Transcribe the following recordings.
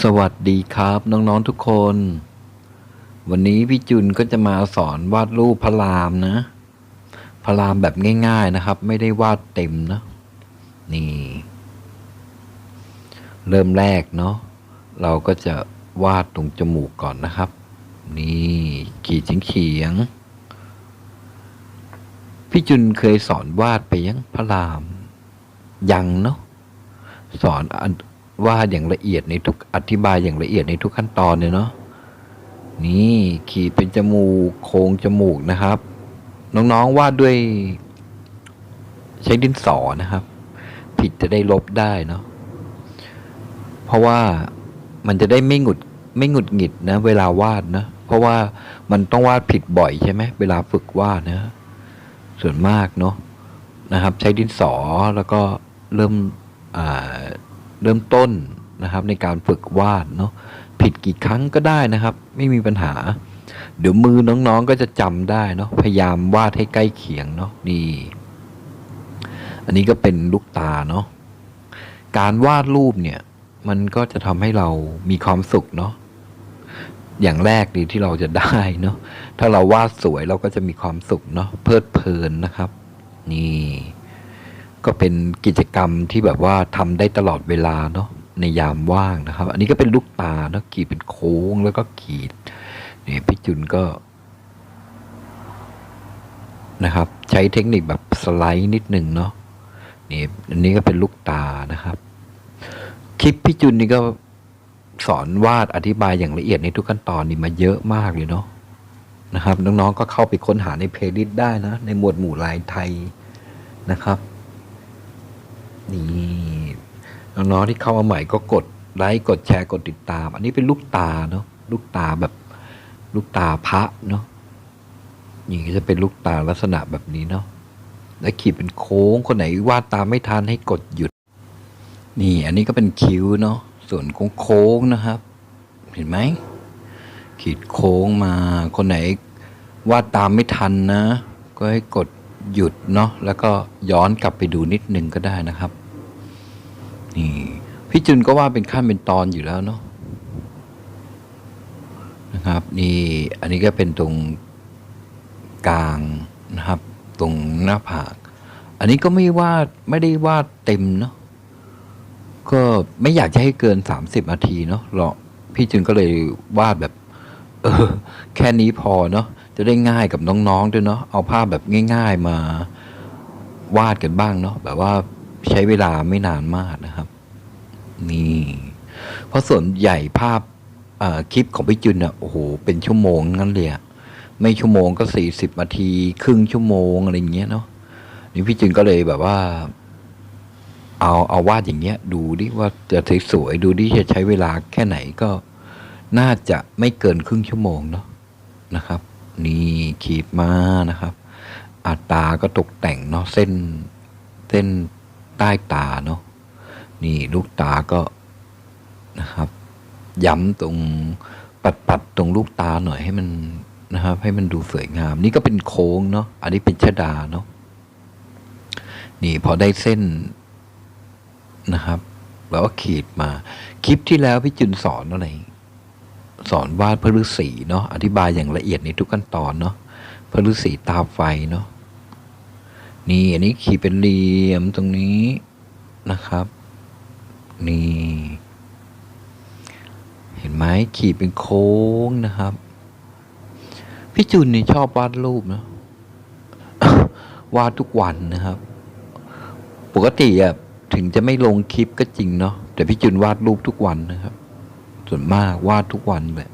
สวัสดีครับน้องๆทุกคน วันนี้พี่จุนก็จะมาสอนวาดรูปพระรามนะ พระรามแบบง่ายๆนะครับ ไม่ได้วาดเต็มนะนี่ เริ่มแรกเนาะเราก็จะวาดตรงจมูกก่อนนะครับ นี่ขีดเฉียงๆพี่จุนเคยสอนวาดไปยังพระราม ยังเนาะสอนอัน วาดอย่างละเอียดในทุกอธิบายอย่างละเอียดในทุกขั้นตอนเลยเนาะนี่ขีดเป็นจมูกโค้งจมูกนะครับ น้องๆวาดด้วย ใช้ดินสอนะครับ ผิดจะได้ลบได้เนาะเพราะว่ามันจะได้ไม่หงุดไม่หงุดหงิดนะ เวลาวาดนะเพราะว่ามันต้องวาดผิดบ่อยใช่ไหมเวลาฝึกวาดนะส่วนมากเนาะนะครับ ใช้ดินสอแล้วก็เริ่มอ่า เริ่มต้นนะครับในการฝึกวาดเนาะผิดกี่ครั้งก็ได้นะครับ ไม่มีปัญหา เดี๋ยวมือน้องๆก็จะจำได้เนาะพยายามวาดให้ใกล้เคียงเนาะนี่อันนี้ก็เป็นลูกตาเนาะการวาดรูปเนี่ยมันก็จะทำให้เรามีความสุขเนาะอย่างแรกดีที่เราจะได้เนาะถ้าเราวาดสวยเราก็จะมีความสุขเนาะเพลิดเพลินนะครับ นี่ ก็เป็นกิจกรรมที่แบบว่าทำได้ตลอดเวลาเนาะในยามว่างนะครับ อันนี้ก็เป็นลูกตาเนาะขีดเป็นโค้งแล้วก็ขีดนี่พี่จุนก็นะครับ ใช้เทคนิคแบบสไลด์นิดหนึ่งเนาะนี่อันนี้ก็เป็นลูกตานะครับ คลิปพี่จุนนี่ก็สอนวาดอธิบายอย่างละเอียดในทุกขั้นตอนนี่มาเยอะมากเลยเนาะนะครับ น้องๆก็เข้าไปค้นหาในเพลย์ลิสต์ได้นะ ในหมวดหมู่ลายไทยนะครับ นี่น้องๆที่เข้ามาใหม่ก็กดไลค์กดแชร์กดติดตาม อันนี้เป็นลูกตาเนาะลูกตาแบบลูกตาพระเนาะนี่ก็จะเป็นลูกตาลักษณะแบบนี้เนาะและขีดเป็นโค้งคนไหนวาดตามไม่ทันให้กดหยุด นี่อันนี้ก็เป็นคิ้วเนาะส่วนโค้งๆนะครับ เห็นไหมขีดโค้งมาคนไหนวาดตามไม่ทันนะ ก็ให้กด หยุดเนาะแล้วก็ย้อนกลับไปดูนิดนึงก็ได้นะครับ นี่พี่จุนก็ว่าเป็นขั้นเป็นตอนอยู่แล้วเนาะนะครับ นี่อันนี้ก็เป็นตรงกลางนะครับ ตรงหน้าผาก อันนี้ก็ไม่วาดไม่ได้วาดเต็มเนาะก็ไม่อยากจะให้เกินสามสิบนาทีเนาะหรอกพี่จุนก็เลยวาดแบบ เออ แค่นี้พอเนาะ จะได้ง่ายกับน้องๆด้วยเนาะเอาภาพแบบง่าย ๆมาวาดกันบ้างเนาะแบบว่าใช้เวลาไม่นานมากนะครับ นี่เพราะส่วนใหญ่ภาพคลิปของพี่จุนอะโอ้โหเป็นชั่วโมงงั้นเลยอะไม่ชั่วโมงก็สี่สิบนาที ครึ่งชั่วโมงอะไรอย่างเงี้ยเนาะนี่พี่จุนก็เลยแบบว่า เอาเอาวาดอย่างเงี้ย ดูดิว่าจะสวยๆดูดิจะใช้เวลาแค่ไหนก็น่าจะไม่เกินครึ่งชั่วโมงเนาะนะครับ นี่ขีดมานะครับ อาตาก็ตกแต่งเนาะเส้นเส้นใต้ตาเนาะนี่ลูกตาก็นะครับ ย้ำตรงปัดปัดตรงลูกตาหน่อยให้มันนะครับ ให้มันดูสวยงาม นี่ก็เป็นโค้งเนาะอันนี้เป็นชดาเนาะนี่พอได้เส้นนะครับ แล้วก็ขีดมา คลิปที่แล้วพี่จุนสอนอะไร สอนวาดพระฤาษีเนาะอธิบายอย่างละเอียดในทุกขั้นตอนเนาะพระฤาษีตาไฟเนาะนี่อันนี้ขีดเป็นเหลี่ยมตรงนี้นะครับ นี่ เห็นไหมขีดเป็นโค้งนะครับพี่จุนนี่ชอบวาดรูปนะวาดทุกวันนะครับ ปกติอะถึงจะไม่ลงคลิปก็จริงเนาะแต่พี่จุนวาดรูปทุกวันนะครับ ส่วนมากวาดทุกวันเลย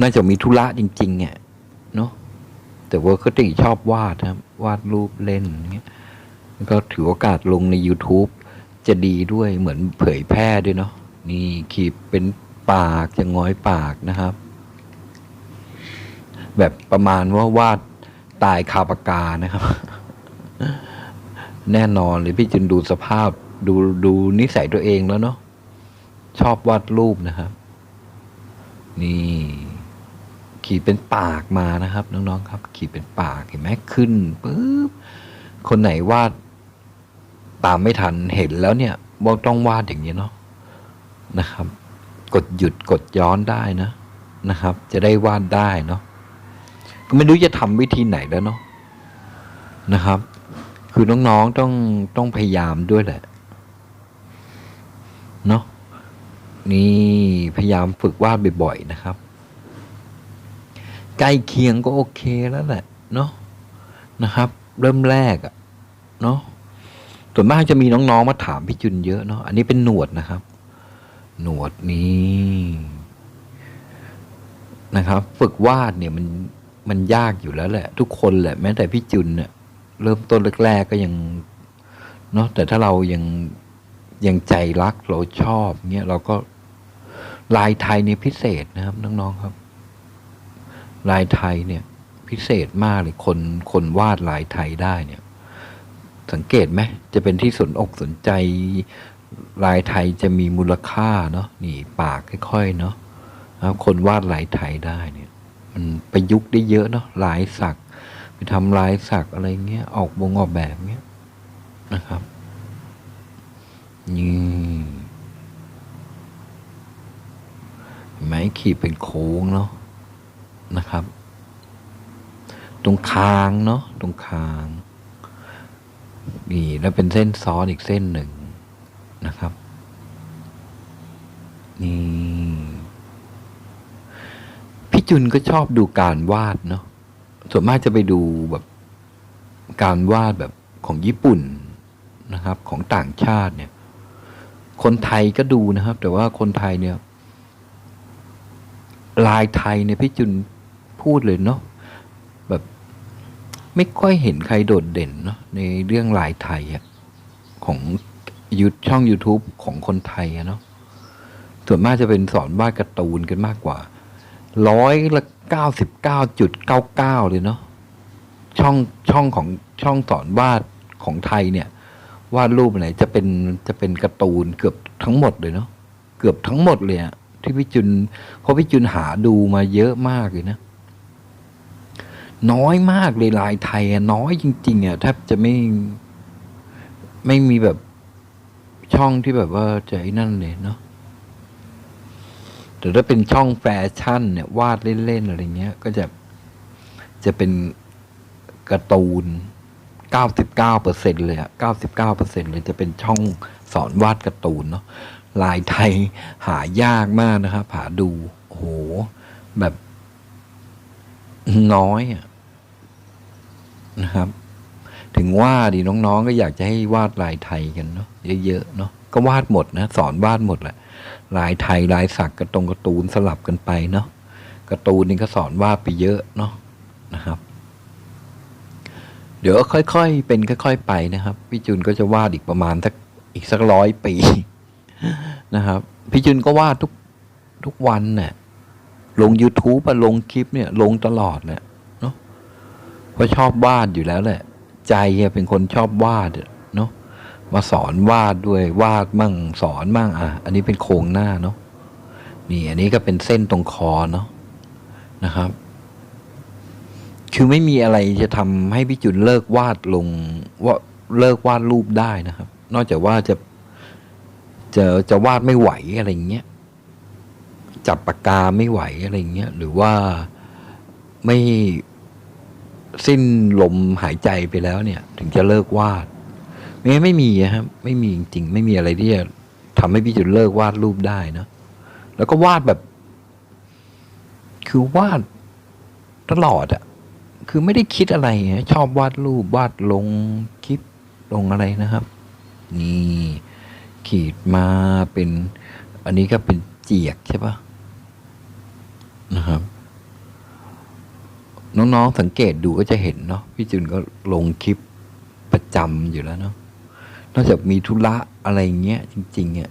น่าจะมีธุระจริงๆเนี่ยเนาะแต่ว่าก็ติชอบวาดนะครับ วาดรูปเล่นเงี้ยก็ถือโอกาสลงใน YouTube จะดีด้วยเหมือนเผยแพร่ด้วยเนาะนี่ขีดเป็นปากจะง้อยปากนะครับ แบบประมาณว่าวาดตายคาปากกานะครับ แน่นอนเลยพี่จุนดูสภาพดูดูนิสัยตัวเองแล้วเนาะ ชอบวาดรูปนะครับ นี่ ขีดเป็นปากมานะครับ น้องๆครับ ขีดเป็นปากเห็นไหมขึ้นปุ๊บคนไหนวาดตามไม่ทันเห็นแล้วเนี่ยบอกต้องวาดอย่างนี้เนาะนะครับ กดหยุดกดย้อนได้นะนะครับ จะได้วาดได้เนาะก็ไม่รู้จะทำวิธีไหนแล้วเนาะนะครับ คือน้องๆต้องต้องพยายามด้วยแหละเนาะ นี่พยายามฝึกวาดบ่อยๆนะครับ ใกล้เคียงก็โอเคแล้วแหละเนาะนะครับ เริ่มแรกอะเนาะส่วนมากจะมีน้องๆมาถามพี่จุนเยอะเนาะอันนี้เป็นหนวดนะครับ หนวดนี้นะครับ ฝึกวาดเนี่ยมันมันยากอยู่แล้วแหละ ทุกคนแหละ แม้แต่พี่จุนเนี่ยเริ่มต้นแรกๆก็ยังเนาะแต่ถ้าเรายังยังใจรักเราชอบเงี้ยเราก็ ลายไทยเนี่ยพิเศษนะครับน้องๆครับ ลายไทยเนี่ย พิเศษมากเลยคนคนวาดลายไทยได้เนี่ย สังเกตไหมจะเป็นที่สนอกสนใจ ลายไทยจะมีมูลค่าเนาะนี่ปากค่อยๆเนาะนะครับคนวาดลายไทยได้เนี่ย มันประยุกต์ได้เยอะเนาะลายสักไปทำลายสักอะไรเงี้ยออกวงออกแบบเงี้ยนะครับนี่เห็น ไหมขีดเป็นโค้งเนาะนะครับ ตรงคางเนาะตรงคางนี่แล้วเป็นเส้นซ้อนอีกเส้นหนึ่งนะครับ นี่พี่จุนก็ชอบดูการวาดเนาะส่วนมากจะไปดูแบบการวาดแบบของญี่ปุ่นนะครับ ของต่างชาติเนี่ย คนไทยก็ดูนะครับ แต่ว่าคนไทยเนี่ย ลายไทยเนี่ยพี่จุนพูดเลยเนาะแบบไม่ค่อยเห็นใครโดดเด่นเนาะในเรื่องลายไทยอะของยูช่อง YouTube ของคนไทยอะเนาะส่วนมากจะเป็นสอนวาดการ์ตูนกันมากกว่าร้อยละเก้าสิบเก้าจุดเก้าเก้าเลยเนาะช่องช่องของช่องสอนวาดของไทยเนี่ย วาดรูปอะไรจะเป็นจะเป็นการ์ตูนเกือบทั้งหมดเลยเนาะเกือบทั้งหมดเลยอะ ที่พี่จุนเพราะพี่จุนหาดูมาเยอะมากเลยนะ น้อยมากเลยลายไทยน้อยจริง ๆอะแทบจะไม่ไม่มีแบบช่องที่แบบว่าจะไอ้นั่นเลยเนาะแต่ถ้าเป็นช่องแฟชั่น เนี่ย วาดเล่นๆอะไรเงี้ย ก็จะจะเป็นการ์ตูน 99เปอร์เซ็นเลยอะ99เปอร์เซ็นเลยจะเป็นช่องสอนวาดการ์ตูนเนาะ ลายไทยหายากมากนะครับหาดูโอ้โหแบบน้อยนะครับ ถึงว่าดิน้องๆ ก็อยากจะให้วาดลายไทยกันเนาะเยอะๆเนาะก็วาดหมดนะสอนวาดหมดแหละลายไทยลายสักกระตรงกร์ตูนสลับกันไปเนาะกร์ตูนนี่ก็สอนวาดไปเยอะเนาะนะครับ เดี๋ยวค่อยๆเป็นค่อย ๆ ไปนะครับพี่จุนก็จะวาดอีกประมาณสักอีกสักร้อยปี นะครับ พี่จุนก็วาดทุกทุกวันเนี่ยลง YouTube อะลงคลิปเนี่ย ลงตลอดแหละเนาะเพราะชอบวาดอยู่แล้วแหละ ใจอะเป็นคนชอบวาดเนาะมาสอนวาดด้วยวาดมั่งสอนมั่งอะ อันนี้เป็นโครงหน้าเนาะนี่อันนี้ก็เป็นเส้นตรงคอเนาะนะครับ คือไม่มีอะไรจะทำให้พี่จุนเลิกวาดลงว่าเลิกวาดรูปได้นะครับ นอกจากว่าจะ จะจะวาดไม่ไหวอะไรเงี้ยจับปากกาไม่ไหวอะไรเงี้ยหรือว่าไม่สิ้นลมหายใจไปแล้วเนี่ย ถึงจะเลิกวาดไม่ไม่มีอะครับไม่มีจริง ๆ ไม่มีอะไรที่จะทำให้พี่จุนเลิกวาดรูปได้นะแล้วก็วาดแบบ คือวาดตลอดอะคือไม่ได้คิดอะไรชอบวาดรูปวาดลงคลิปลงอะไรนะครับ นี่ ขีดมาเป็น อันนี้ก็เป็นเจียกใช่ปะนะครับ น้องๆสังเกตดูก็จะเห็นเนาะพี่จุนก็ลงคลิปประจำอยู่แล้วเนาะนอกจากมีธุระอะไรเงี้ย จริงๆอะ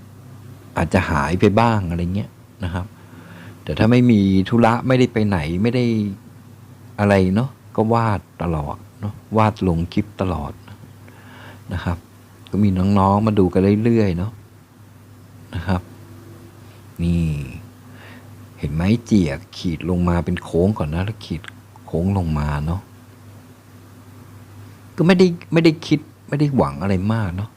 อาจจะหายไปบ้างอะไรเงี้ยนะครับ แต่ถ้าไม่มีธุระไม่ได้ไปไหนไม่ได้อะไรเนาะก็วาดตลอดเนาะวาดลงคลิปตลอดนะครับ ก็มีน้องๆ มาดูกันเรื่อยๆเนาะนะครับ นี่ เห็นไหมเจียกขีดลงมาเป็นโค้งก่อนนะแล้วขีดโค้งลงมาเนาะก็ไม่ได้ไม่ได้คิดไม่ได้หวังอะไรมากเนาะ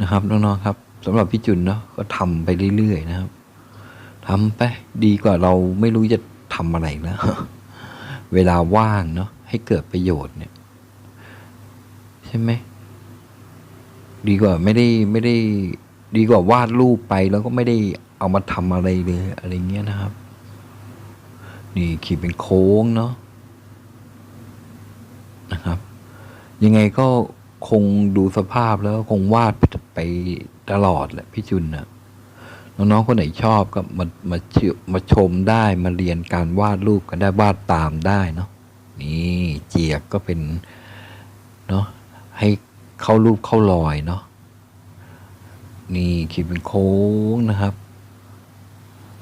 นะครับน้องๆครับสำหรับพี่จุนเนาะก็ทำไปเรื่อยๆนะครับทำไปดีกว่าเราไม่รู้จะทำอะไรแล้วเวลาว่างเนาะให้เกิดประโยชน์เนี่ย ใช่ไหม ดีกว่าไม่ได้ไม่ได้ดีกว่าวาดรูปไปแล้วก็ไม่ได้เอามาทำอะไรเลยอะไรเงี้ยนะครับ นี่ขีดเป็นโค้งเนาะนะครับ ยังไงก็คงดูสภาพแล้วคงวาดไปตลอดแหละพี่จุนนะน้องๆคนไหนชอบก็มามาชมาชมได้มาเรียนการวาดรูปกันได้วาดตามได้เนาะนี่เจียบก็เป็นเนาะให้ เข้ารูปเข้ารอยเนาะนี่ขีดเป็นโค้งนะครับ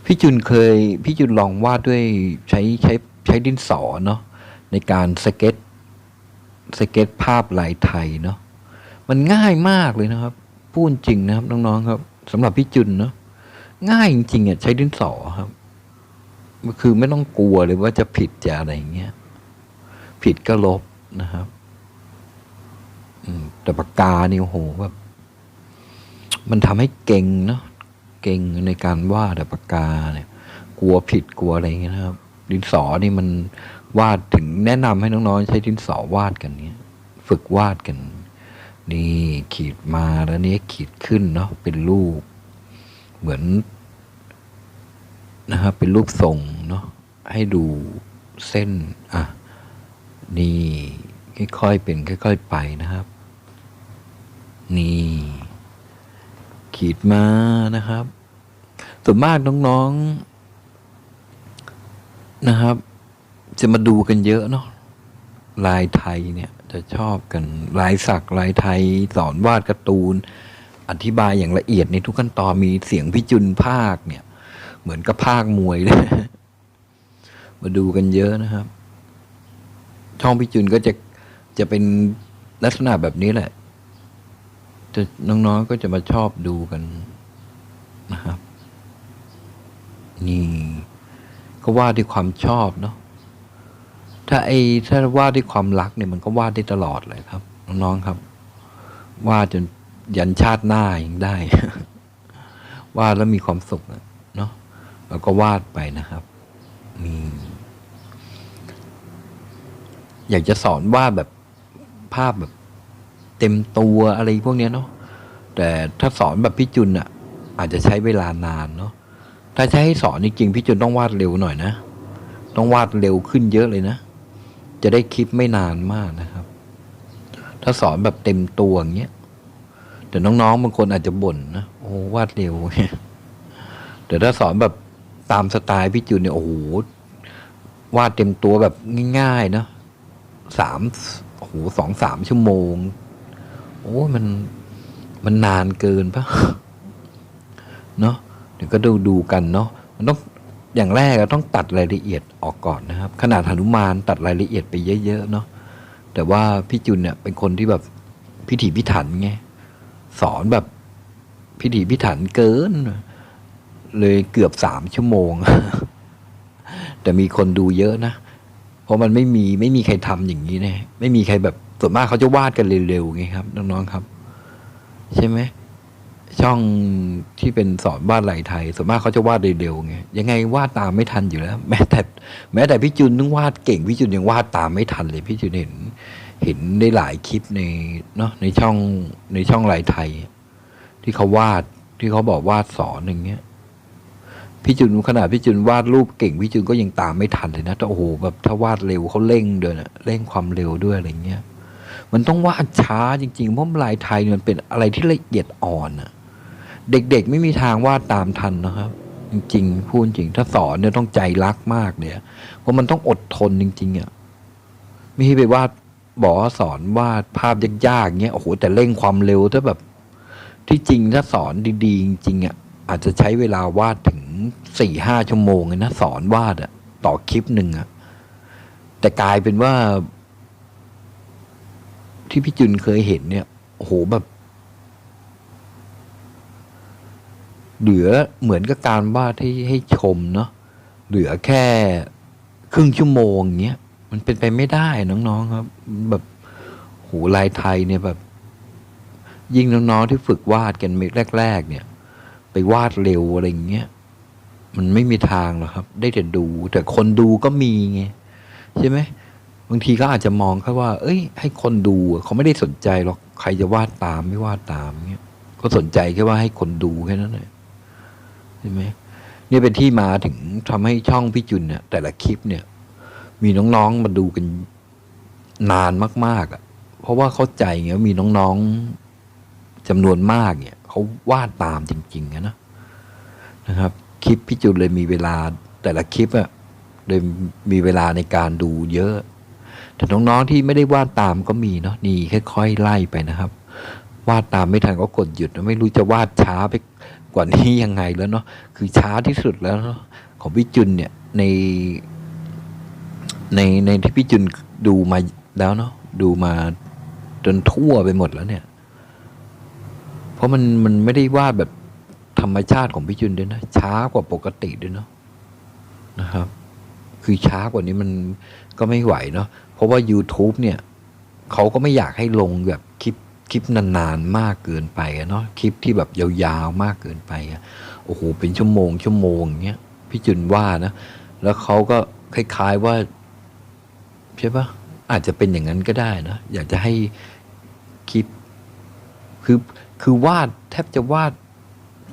พี่จุนเคยพี่จุนลองวาดด้วยใช้ใช้ใช้ดินสอเนาะในการสเก็ตสเก็ตภาพลายไทยเนาะมันง่ายมากเลยนะครับ พูดจริงนะครับน้องๆครับสำหรับพี่จุนเนาะง่ายจริงๆอะใช้ดินสอครับคือไม่ต้องกลัวเลยว่าจะผิดจะอะไรอย่างเงี้ยผิดก็ลบนะครับ แต่ปากกานี่โอ้โหแบบมันทำให้เก่งเนาะเก่งในการวาดแต่ปากกาเนี่ย กลัวผิดกลัวอะไรอย่างเงี้ยนะครับ ดินสอนี่มันวาดถึงแนะนำให้น้องๆใช้ดินสอวาดกันเนี่ย ฝึกวาดกัน นี่ขีดมาแล้วนี้ขีดขึ้นเนาะเป็นรูป เหมือนนะครับเป็นรูปทรงเนาะให้ดูเส้น อะ นี่ค่อยๆเป็น ค่อย ๆ ไปนะครับ นี่ ขีดมานะครับส่วนมากน้องๆนะครับ จะมาดูกันเยอะเนาะลายไทยเนี่ยจะชอบกันลายสักลายไทยสอนวาดการ์ตูน อธิบายอย่างละเอียดในทุกขั้นตอนมีเสียงพิจุนภาคเนี่ย เหมือนกับภาคมวยเลยมาดูกันเยอะนะครับ ช่องพิจุนก็จะจะเป็นลักษณะแบบนี้แหละ จะน้องๆก็จะมาชอบดูกันนะครับ นี่ ก็วาดด้วยความชอบเนาะถ้าไอ้ถ้าวาดด้วยความรักเนี่ยมันก็วาดได้ตลอดเลยครับ น้องๆครับวาดจนยันชาติหน้ายังได้ วาดแล้วมีความสุขเนาะแล้วก็วาดไปนะครับนี่อยากจะสอนวาดแบบภาพแบบ เต็มตัวอะไรพวกเนี้ยเนาะแต่ถ้าสอนแบบพี่จุนอะอาจจะใช้เวลานานเนาะถ้าจะให้สอนจริงๆพี่จุนต้องวาดเร็วหน่อยนะ ต้องวาดเร็วขึ้นเยอะเลยนะ จะได้คลิปไม่นานมากนะครับ ถ้าสอนแบบเต็มตัวอย่างเงี้ยแต่น้องๆบางคนอาจจะบ่นนะโอ้วาดเร็วแต่ถ้าสอนแบบตามสไตล์พี่จุนเนี่ยโอ้โหวาดเต็มตัวแบบง่ายๆเนาะสามโอ้โหสองสามชั่วโมง มันมันนานเกินปะเนาะเดี๋ยวก็ดูดูกันเนาะมันต้องอย่างแรกก็ต้องตัดรายละเอียดออกก่อนนะครับ ขนาดหนุมานตัดรายละเอียดไปเยอะๆเนาะแต่ว่าพี่จุนเนี่ยเป็นคนที่แบบพิถีพิถันไงสอนแบบพิถีพิถันเกิน เลยเกือบสามชั่วโมง แต่มีคนดูเยอะนะ เพราะมันไม่มีไม่มีใครทำอย่างนี้แน่ไม่มีใครแบบ ส่วนมากเขาจะวาดกันเร็วๆไงครับน้องๆครับ ใช่ไหมช่องที่เป็นสอนวาดลายไทยส่วนมากเขาจะวาดเร็วๆไงยังไงวาดตามไม่ทันอยู่แล้ว แม้แต่ แม้แต่พี่จุนนึงวาดเก่งพี่จุนยังวาดตามไม่ทันเลยพี่จุนเห็น เห็นได้หลายคลิปในเนาะในช่องในช่องลายไทย ที่เขาวาดที่เขาบอกวาดสอนอย่างเงี้ยพี่จุนขนาดพี่จุนวาดรูปเก่งพี่จุนก็ยังตามไม่ทันเลยนะแต่โอ้โหแบบถ้าวาดเร็วเขาเร่งเดินะเร่งความเร็วด้วยอะไรเงี้ย มันต้องวาดช้าจริงๆเพราะลายไทยมันเป็นอะไรที่ละเอียดอ่อนอะเด็กๆไม่มีทางวาดตามทันนะครับ จริงๆพูดจริง ถ้าสอนเนี่ยต้องใจรักมากเนี่ยเพราะมันต้องอดทนจริง ๆอะไม่ใช่ไปวาดบอกว่าสอนวาดภาพยากๆเงี้ยโอ้โหแต่เร่งความเร็วถ้าแบบ ที่จริงถ้าสอนดีๆจริงๆอะอาจจะใช้เวลาวาดถึงสี่ห้าชั่วโมงเลยนะสอนวาดอะต่อคลิปหนึ่งอะแต่กลายเป็นว่า ที่พี่จุนเคยเห็นเนี่ยโอ้โหแบบ เหลือเหมือนกับการวาดให้ให้ชมเนาะเหลือแค่ครึ่งชั่วโมงเงี้ยมันเป็นไปไม่ได้น้องๆครับ แบบโหลายไทยเนี่ยแบบ ยิ่งน้องๆที่ฝึกวาดกันแรก ๆ เนี่ย ไปวาดเร็วอะไรเงี้ยมันไม่มีทางหรอกครับ ได้แต่ดู แต่คนดูก็มีไงใช่ไหม บางทีก็อาจจะมองแค่ว่า เอ้ย ให้คนดูเขาไม่ได้สนใจหรอกใครจะวาดตามไม่วาดตามเงี้ยก็สนใจแค่ว่าให้คนดูแค่นั้นเลยใช่ไหมนี่เป็นที่มาถึงทำให้ช่องพี่จุนเนี่ยแต่ละคลิปเนี่ย มีน้องๆมาดูกันนานมาก ๆอะ เพราะว่าเข้าใจไงว่ามีน้องๆจำนวนมากเนี่ยเขาวาดตามจริงๆนะนะครับ คลิปพี่จุนเลยมีเวลาแต่ละคลิปอะเลยมีเวลาในการดูเยอะ แต่น้องๆที่ไม่ได้วาดตามก็มีเนาะนี่ค่อยๆไล่ไปนะครับ วาดตามไม่ทันก็กดหยุดไม่รู้จะวาดช้าไปกว่านี้ยังไงแล้วเนาะคือช้าที่สุดแล้วเนาะของพี่จุนเนี่ยในในในที่พี่จุนดูมาแล้วเนาะดูมาจนทั่วไปหมดแล้วเนี่ย เพราะมันมันไม่ได้วาดแบบธรรมชาติของพี่จุนด้วยนะช้ากว่าปกติด้วยเนาะนะครับ คือช้ากว่านี้มันก็ไม่ไหวเนาะเพราะว่า YouTube เนี่ยเขาก็ไม่อยากให้ลงแบบคลิปคลิปนานๆมากเกินไปเนาะคลิปที่แบบยาวๆมากเกินไปโอ้โหเป็นชั่วโมงชั่วโมงอย่างเงี้ยพี่จุนว่านะแล้วเขาก็คล้ายๆว่าใช่ปะอาจจะเป็นอย่างนั้นก็ได้นะอยากจะให้คลิปคือคือวาดแทบจะวาด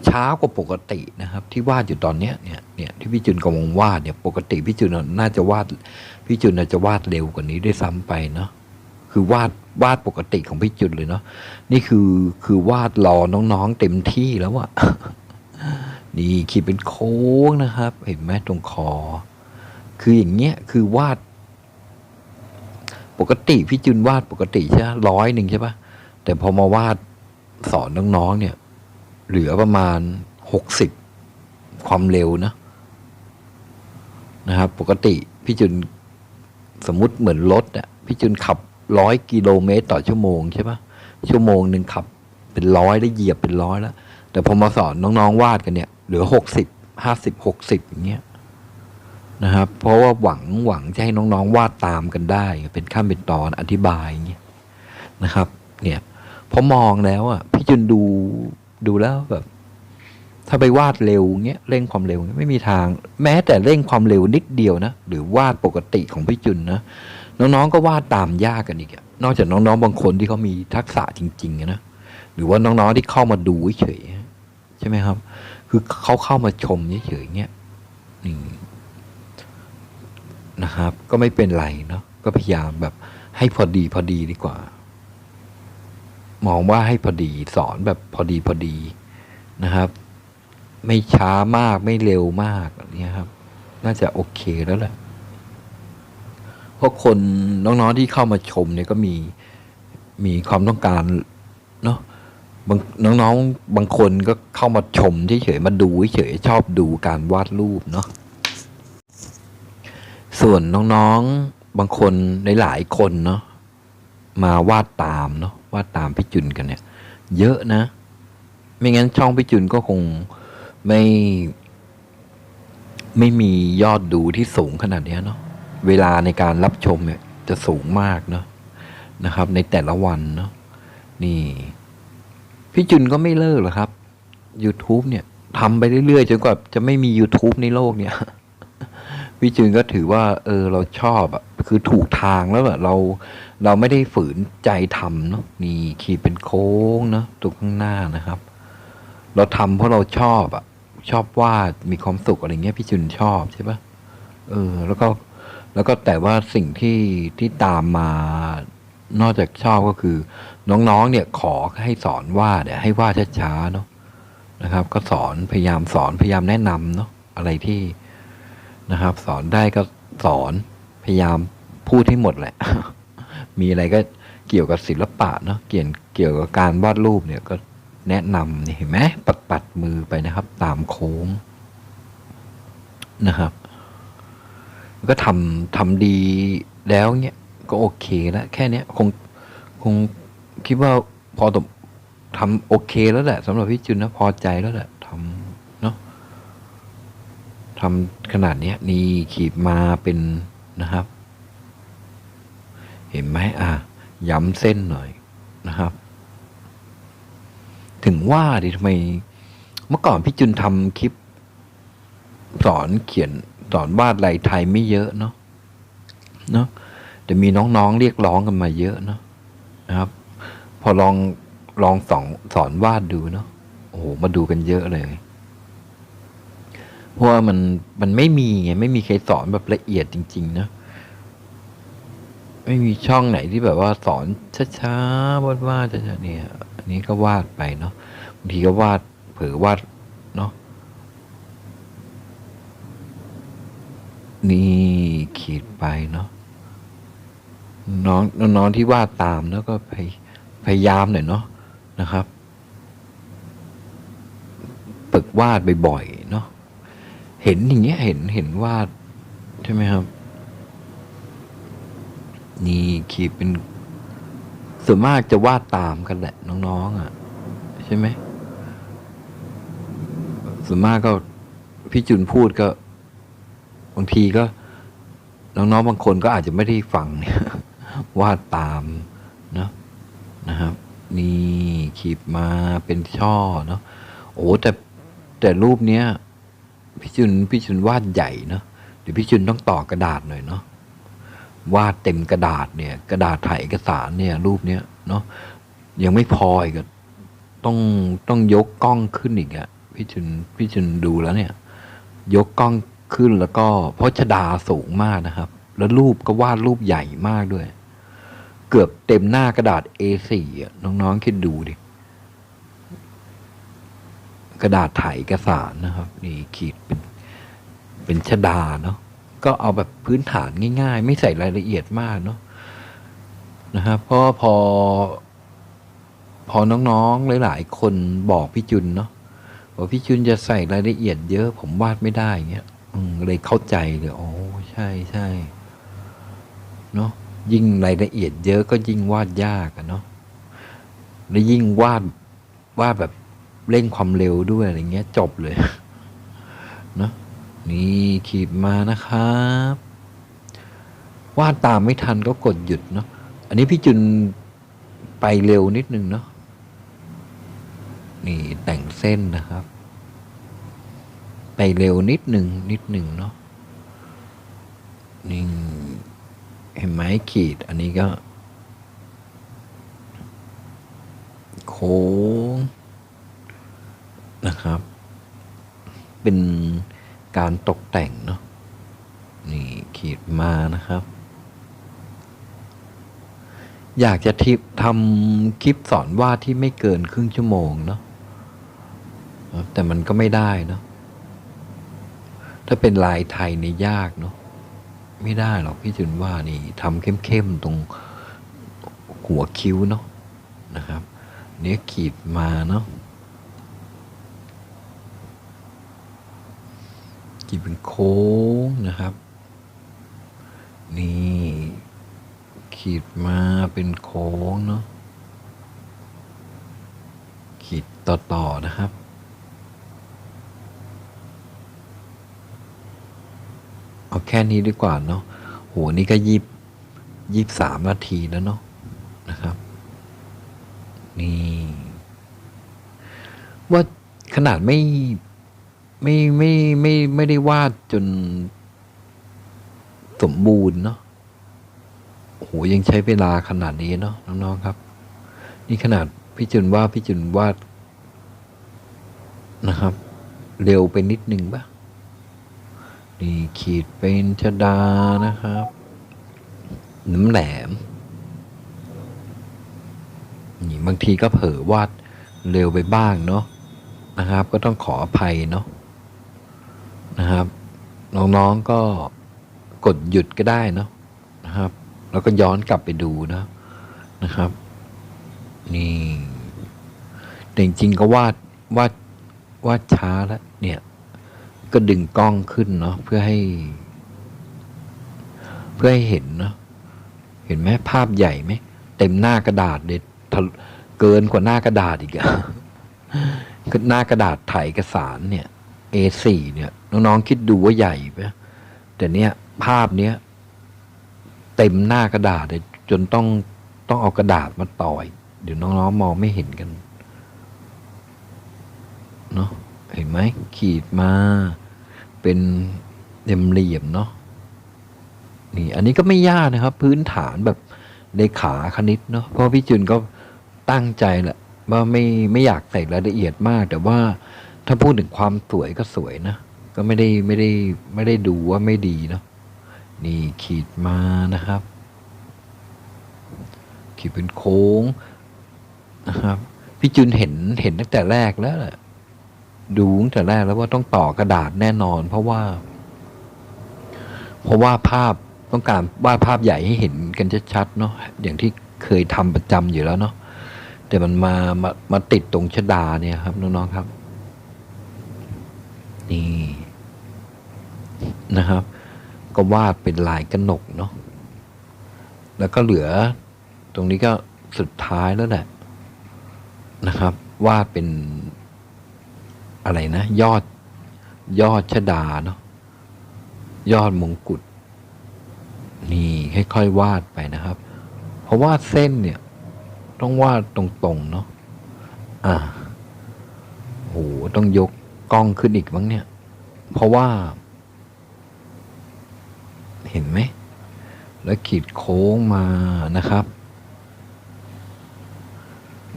ช้ากว่าปกตินะครับ ที่วาดอยู่ตอนเนี้ยเนี่ยเนี่ยที่พี่จุนกำลังวาดเนี่ยปกติพี่จุนน่าจะวาดพี่จุนน่าจะวาดเร็วกว่านี้ด้วยซ้ำไปเนาะคือวาดวาดปกติของพี่จุนเลยเนาะนี่คือคือวาดรอน้องๆเต็มที่แล้วอะนี่ขีดเป็นโค้งนะครับ เห็นไหมตรงคอ คืออย่างเงี้ยคือวาด ปกติพี่จุนวาดปกติใช่ไหมร้อยหนึ่งใช่ปะแต่พอมาวาดสอนน้องๆเนี่ย เหลือประมาณหกสิบความเร็วนะนะครับ ปกติพี่จุนสมมุติเหมือนรถอะพี่จุนขับร้อยกิโลเมตรต่อชั่วโมงใช่ปะชั่วโมงหนึ่งขับ เป็นร้อยได้เหยียบเป็นร้อยแล้ว แต่พอมาสอนน้องๆวาดกันเนี่ย เหลือหกสิบห้าสิบหกสิบอย่างเงี้ยนะครับ เพราะว่าหวังหวังจะให้น้องๆวาดตามกันได้ เป็นขั้นเป็นตอนอธิบายอย่างเงี้ยนะครับ เนี่ยพอมองแล้วอะพี่จุนดู ดูแล้วแบบ ถ้าไปวาดเร็วเงี้ยเร่งความเร็วไม่มีทาง แม้แต่เร่งความเร็วนิดเดียวนะหรือวาดปกติของพี่จุนนะน้องๆก็วาดตามยากกันอีกอะนอกจากน้องๆบางคนที่เขามีทักษะจริงๆนะหรือว่าน้องๆที่เข้ามาดูเฉยใช่ไหมครับ คือเขาเข้ามาชมเฉยๆเงี้ยนี่นะครับ ก็ไม่เป็นไรเนาะก็พยายามแบบให้พอดีพอดีดีกว่า มองว่าให้พอดีสอนแบบพอดีพอดีนะครับ ไม่ช้ามากไม่เร็วมากนี่ครับ น่าจะโอเคแล้วแหละเพราะคนน้องๆที่เข้ามาชมเนี่ยก็มีมีความต้องการเนาะบางน้องๆบางคนก็เข้ามาชมเฉยๆมาดูเฉยๆชอบดูการวาดรูปเนาะส่วนน้องๆบางคนหลายๆคนเนาะ มาวาดตามเนาะวาดตามพี่จุนกันเนี่ย เยอะนะ ไม่งั้นช่องพี่จุนก็คงไม่ไม่มียอดดูที่สูงขนาดเนี้ยเนาะเวลาในการรับชมเนี่ยจะสูงมากเนาะนะครับ ในแต่ละวันเนาะนี่ พี่จุนก็ไม่เลิกหรอกครับ YouTube เนี่ยทำไปเรื่อยๆจนกว่าจะไม่มี YouTube ในโลกเนี่ยพี่จุนก็ถือว่า เออ เราชอบอะคือถูกทางแล้วแบบเรา เราไม่ได้ฝืนใจทำเนาะนี่ขีดเป็นโค้งเนาะตรงข้างหน้านะครับ เราทำเพราะเราชอบอะชอบวาดมีความสุขอะไรเงี้ยพี่จุนชอบใช่ปะเออ แล้วก็แล้วก็แต่ว่าสิ่งที่ที่ตามมานอกจากชอบก็คือ น้องๆ เนี่ยขอให้สอนวาดเนี่ยให้วาดช้าๆเนาะนะครับ ก็สอนพยายามสอนพยายามแนะนำเนาะอะไรที่นะครับ สอนได้ก็สอนพยายามพูดให้หมดแหละ มีอะไรก็เกี่ยวกับศิลปะเนาะเกี่ยวเกี่ยวกับการวาดรูปเนี่ยก็แนะนำนี่เห็นไหมปัดปัดมือไปนะครับ ตามโค้งนะครับ ก็ทำทำดีแล้วเนี่ยก็โอเคแล้วแค่นี้คงคงคิดว่าพอตบทำโอเคแล้วแหละสำหรับพี่จุนนะพอใจแล้วแหละทำเนาะทำขนาดเนี้ยนี่ขีดมาเป็นนะครับ ห็นไหมอะย้ำเส้นหน่อยนะครับ ถึงว่าดิทำไม เมื่อก่อนพี่จุนทำคลิป สอนเขียนสอนวาดลายไทยไม่เยอะเนาะเนาะแต่มีน้องๆเรียกร้องกันมาเยอะเนาะนะครับ พอลองลองสอนสอนวาดดูเนาะโอ้โหมาดูกันเยอะเลยเพราะว่ามันมันไม่มีไงไม่มีใครสอนแบบละเอียดจริง ๆ นะ ไม่มีช่องไหนที่แบบว่าสอนช้าๆวาดวาดช้าๆเนี่ยอันนี้ก็วาดไปเนาะบางทีก็วาดเผลอวาดเนาะนี่ขีดไปเนาะน้องน้องที่วาดตามแล้วก็พยพยายามหน่อยเนาะนะครับฝึกวาดบ่อยๆเนาะเห็นอย่างเงี้ยเห็นเห็นวาดใช่ไหมครับ นี่ขีดเป็น ส่วนมากจะวาดตามกันแหละ น้องๆอะ ใช่ไหมส่วนมากก็พี่จุนพูดก็บางทีก็ น้องๆบางคนก็อาจจะไม่ได้ฟังเนี่ยวาดตามเนาะนะครับ นี่ขีดมาเป็นช่อเนาะโอ้แต่แต่รูปเนี้ยพี่จุนพี่จุนวาดใหญ่เนาะเดี๋ยวพี่จุนต้องต่อกระดาษหน่อยเนาะ วาดเต็มกระดาษเนี่ย กระดาษถ่ายเอกสารเนี่ย รูปเนี้ยเนาะยังไม่พออีกต้องต้องยกกล้องขึ้นอีกอะพี่จุนพี่จุนดูแล้วเนี่ย ยกกล้องขึ้นแล้วก็เพราะชดาสูงมากนะครับ แล้วรูปก็วาดรูปใหญ่มากด้วย เกือบเต็มหน้ากระดาษ A4 อะน้องๆคิดดูดิกระดาษถ่ายเอกสารนะครับ นี่ขีดเป็นเป็นชดาเนาะ ก็เอาแบบพื้นฐานง่าย ๆ ไม่ใส่รายละเอียดมากเนาะนะครับเพราะพอ พอน้องๆหลาย ๆ คนบอกพี่จุนเนาะว่าพี่จุนจะใส่รายละเอียดเยอะ ผมวาดไม่ได้เงี้ยเลยเข้าใจเลยโอ้ใช่ใช่เนาะยิ่งรายละเอียดเยอะก็ยิ่งวาดยากอะเนาะแล้วยิ่งวาดวาดแบบเร่งความเร็วด้วยอะไรเงี้ย จบเลย เนาะ นี่ขีดมานะครับ วาดตามไม่ทันก็กดหยุดเนาะอันนี้พี่จุนไปเร็วนิดนึงเนาะนี่แต่งเส้นนะครับ ไปเร็วนิดหนึ่งนิดหนึ่งเนาะนี่เห็นไหมขีดอันนี้ก็ โค้งนะครับ เป็น การตกแต่งเนาะนี่ขีดมานะครับ อยากจะทิปทำคลิปสอนวาดที่ไม่เกินครึ่งชั่วโมงเนาะแต่มันก็ไม่ได้เนาะถ้าเป็นลายไทยนี่ยากเนาะไม่ได้หรอกพี่จุนว่านี่ทำเข้มๆตรงหัวคิ้วเนาะนะครับ เนี้ยขีดมาเนาะ ขีดเป็นโค้งนะครับ นี่ ขีดมาเป็นโค้งเนาะขีดต่อ ๆ นะครับ เอาแค่นี้ดีกว่าเนาะโหนี่ก็ยีบยีบสามนาทีแล้วเนาะนะครับ นี่ ว่าขนาดไม่ ไม่ไม่ไม่ไม่ได้วาดจนสมบูรณ์เนาะโอ้โหยังใช้เวลาขนาดนี้เนาะน้องๆครับ นี่ขนาดพี่จุนว่าพี่จุนวาดนะครับ เร็วไปนิดนึงปะนี่ขีดเป็นชดานะครับน้ำแหลมนี่บางทีก็เผลอวาดเร็วไปบ้างเนาะนะครับ ก็ต้องขออภัยเนาะ นะครับ น้องๆก็กดหยุดก็ได้เนาะนะครับ แล้วก็ย้อนกลับไปดูนะนะครับ นี่แต่จริงๆก็วาดวาดวาดช้าแล้วเนี่ย ก็ดึงกล้องขึ้นเนาะเพื่อให้ เพื่อให้เห็นเนาะเห็นไหมภาพใหญ่ไหมเต็มหน้ากระดาษเด็ดเกินกว่าหน้ากระดาษอีกอะคือหน้ากระดาษถ่ายเอกสารเนี่ย A4 เนี่ย น้องๆคิดดูว่าใหญ่ไหมแต่เนี้ยภาพเนี้ยเต็มหน้ากระดาษเลยจนต้องต้องเอากระดาษมาต่อย เดี๋ยวน้องๆมองไม่เห็นกันเนาะเห็นไหมขีดมาเป็นเหลี่ยมเหลี่ยมเนาะนี่อันนี้ก็ไม่ยากนะครับ พื้นฐานแบบเลขาคณิตเนาะเพราะพี่จุนก็ตั้งใจแหละว่าไม่ไม่อยากใส่รายละเอียดมาก แต่ว่าถ้าพูดถึงความสวยก็สวยนะ ก็ไม่ได้ไม่ได้ไม่ได้ดูว่าไม่ดีเนาะนี่ขีดมานะครับ ขีดเป็นโค้งนะครับ พี่จุนเห็นเห็นตั้งแต่แรกแล้วแหละดูตั้งแต่แรกแล้วว่าต้องต่อกระดาษแน่นอน เพราะว่า เพราะว่าภาพต้องการวาดภาพใหญ่ให้เห็นกันชัดๆเนาะอย่างที่เคยทำประจำอยู่แล้วเนาะแต่มันมามามาติดตรงชดาเนี่ยครับน้องๆครับ นี่ นะครับ ก็วาดเป็นลายกระหนกเนาะแล้วก็เหลือตรงนี้ก็สุดท้ายแล้วแหละนะครับ วาดเป็นอะไรนะ ยอดยอดชดาเนาะยอดมงกุฎนี่ค่อยๆวาดไปนะครับ เพราะว่าเส้นเนี่ย ต้องวาดตรงๆเนาะอ่าโหต้องยกกล้องขึ้นอีกมั้งเนี่ย เพราะว่า เห็นไหม แล้วขีดโค้งมานะครับ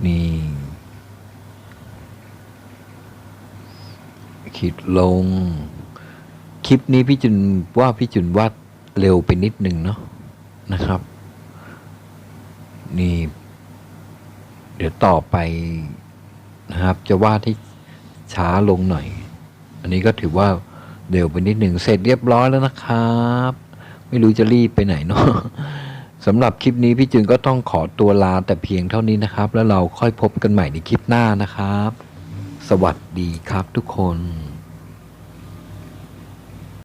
นี่ ขีดลง คลิปนี้พี่จุนว่าพี่จุนวาดเร็วไปนิดนึงเนาะนะครับ นี่ เดี๋ยวต่อไปนะครับ จะวาดให้ช้าลงหน่อย อันนี้ก็ถือว่าเร็วไปนิดหนึ่งเสร็จเรียบร้อยแล้วนะครับ ไม่รู้จะรีบไปไหนเนาะสำหรับคลิปนี้พี่จึงก็ต้องขอตัวลาแต่เพียงเท่านี้นะครับ แล้วเราค่อยพบกันใหม่ในคลิปหน้านะครับ สวัสดีครับทุกคน